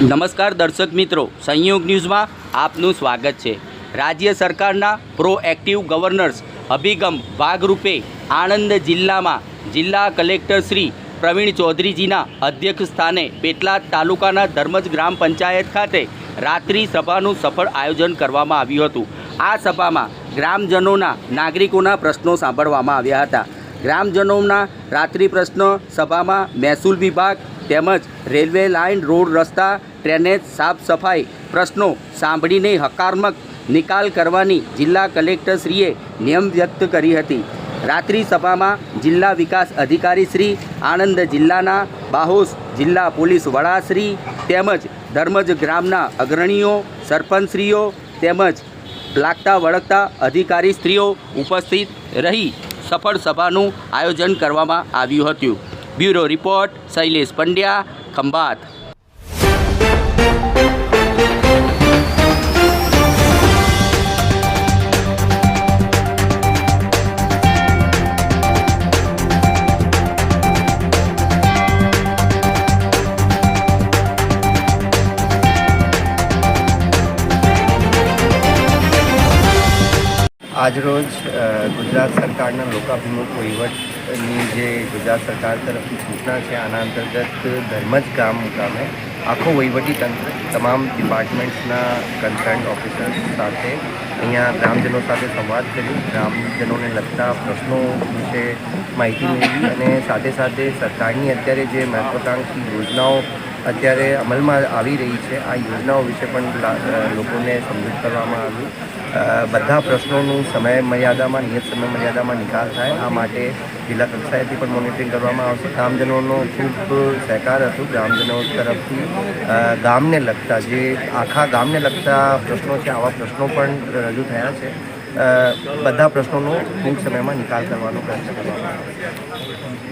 નમસ્કાર દર્શક મિત્રો, સંયોગ ન્યૂઝમાં આપનું સ્વાગત છે. રાજ્ય સરકારના પ્રોએક્ટિવ ગવર્નર્સ અભિગમ ભાગરૂપે આણંદ જિલ્લામાં જિલ્લા કલેક્ટર શ્રી પ્રવીણ ચૌધરીજીના અધ્યક્ષ સ્થાને પેટલાદ તાલુકાના ધર્મજ ગ્રામ પંચાયત ખાતે રાત્રિ સભાનું સફળ આયોજન કરવામાં આવ્યું હતું. આ સભામાં ગ્રામજનોના નાગરિકોના પ્રશ્નો સાંભળવામાં આવ્યા હતા. ગ્રામજનોના રાત્રિ પ્રશ્ન સભામાં મહેસૂલ વિભાગ તેમજ રેલવે લાઇન, રોડ, રસ્તા, ડ્રેનેજ, સાફ સફાઈ પ્રશ્નો સાંભળીને હકારાત્મક નિકાલ કરવાની જિલ્લા કલેક્ટરશ્રીએ નિયમ વ્યક્ત કરી હતી. રાત્રિ સભામાં જિલ્લા વિકાસ અધિકારી શ્રી આણંદ જિલ્લાના બાહોસ જિલ્લા પોલીસ વડાશ્રી તેમજ ધર્મજ ગ્રામના અગ્રણીઓ, સરપંચશ્રીઓ તેમજ લાગતા વળગતા અધિકારી સ્ત્રીઓ ઉપસ્થિત રહી સફળ સભાનું આયોજન કરવામાં આવ્યું હતું. Bureau report Shailesh Pandya Khambhat. આજરોજ ગુજરાત સરકારના લોકાભિમુખ વહીવટની જે ગુજરાત સરકાર તરફથી સૂચના છે, આના અંતર્ગત ધર્મ જ ગામ મુકામે આખું વહીવટી તંત્ર તમામ ડિપાર્ટમેન્ટ્સના કન્સર્ન ઓફિસર્સ સાથે અહીંયા ગ્રામજનો સાથે સંવાદ કર્યો ગ્રામજનોને લગતા પ્રશ્નો વિશે માહિતી મેળવી અને સાથે સાથે સરકારની અત્યારે જે મહત્વાકાંક્ષી યોજનાઓ અત્યારે અમલમાં આવી રહી છે, આ યોજનાઓ વિશે પણ લોકોને સમજૂત કરવામાં આવ્યું બધા પ્રશ્નોનું સમય મર્યાદામાં નિયત સમય મર્યાદામાં નિકાલ થાય, આ માટે જિલ્લા કક્ષાએથી પણ મોનિટરિંગ કરવામાં આવશે. ગ્રામજનોનો ખૂબ સહકાર હતો. ગ્રામજનો તરફથી ગામને લગતા જે આખા ગામને લગતા પ્રશ્નો છે, આવા પ્રશ્નો પણ રજૂ થયા છે. બધા પ્રશ્નોનો ટૂંક સમયમાં નિકાલ કરવાનો પ્રયત્ન કરવામાં આવશે